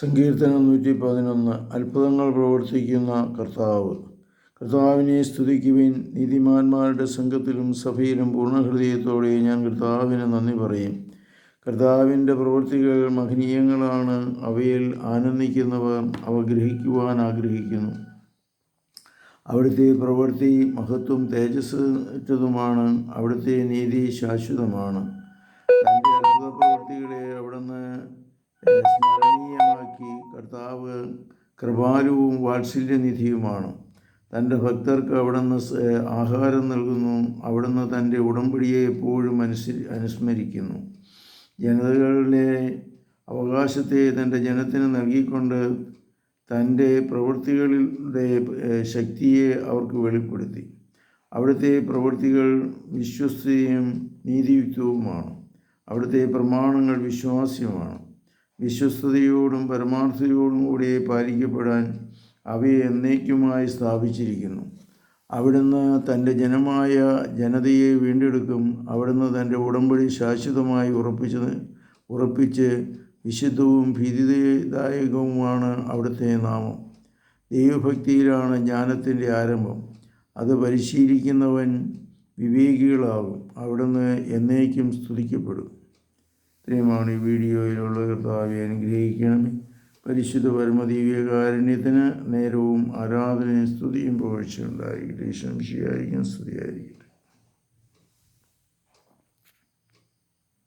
സങ്കീർത്തനം നൂറ്റി പതിനൊന്ന് അത്ഭുതങ്ങൾ പ്രവർത്തിക്കുന്ന കർത്താവ്. കർത്താവിനെ സ്തുതിക്കുവിൻ. നീതിമാന്മാരുടെ സംഘത്തിലും സഭയിലും പൂർണഹൃദയത്തോടെ ഞാൻ കർത്താവിന് നന്ദി പറയും. കർത്താവിന്റെ പ്രവൃത്തികൾ മഹനീയങ്ങളാണ്. അവയിൽ ആനന്ദിക്കുന്നവർ അവ ഗ്രഹിക്കുവാൻ ആഗ്രഹിക്കുന്നു. അവിടുത്തെ പ്രവൃത്തി മഹത്വം തേജസ്സറ്റതുമാണ്. അവിടുത്തെ നീതി ശാശ്വതമാണ്. തന്റെ അത്ഭുത പ്രവൃത്തികളെ അവിടുന്ന് സ്മരണീയമാക്കി കർത്താവ് കൃപാലുവും വാത്സല്യനിധിയുമാണ്. തന്റെ ഭക്തർക്ക് അവിടുന്ന് ആഹാരം നൽകുന്നു. അവിടുന്ന് തന്റെ ഉടമ്പടിയെ എപ്പോഴും അനുസരി അനുസ്മരിക്കുന്നു. ജനതകളിലെ അവകാശത്തെ തന്റെ ജനത്തിന് നൽകിക്കൊണ്ട് തന്റെ പ്രവൃത്തികളുടെ ശക്തിയെ അവർക്ക് വെളിപ്പെടുത്തി. അവിടുത്തെ പ്രവൃത്തികൾ വിശ്വസ്തയും നീതിയുക്തവുമാണ്. അവിടുത്തെ പ്രമാണങ്ങൾ വിശ്വാസ്യമാണ്. വിശ്വസ്തയോടും പരമാർത്ഥതയോടും കൂടി പാലിക്കപ്പെടാൻ അവയെ എന്നേക്കുമായി സ്ഥാപിച്ചിരിക്കുന്നു. അവിടുന്ന് തന്റെ ജനമായ ജനതയെ വീണ്ടെടുക്കും. അവിടുന്ന് തന്റെ ഉടമ്പടി ശാശ്വതമായി ഉറപ്പിച്ചത് ഉറപ്പിച്ച് വിശുദ്ധവും ഭീതിദായകവുമാണ് അവിടുത്തെ നാമം. ദൈവഭക്തിയിലാണ് ജ്ഞാനത്തിന്റെ ആരംഭം. അത് പരിശീലിക്കുന്നവൻ വിവേകികളാകും. അവിടുന്ന് എന്നേക്കും സ്തുതിക്കപ്പെടും. ഇത്രയുമാണ് ഈ വീഡിയോയിലുള്ള കർത്താവെ അനുഗ്രഹിക്കണമേ പരിശുദ്ധ പരമദീവ്യകാരുണ്യത്തിന് നേരവും ആരാധനയും സ്തുതിയും പുകഴ്ചയുണ്ടായിരിക്കട്ടെ ശംശിയായിരിക്കും സ്തുതിയായിരിക്കട്ടെ.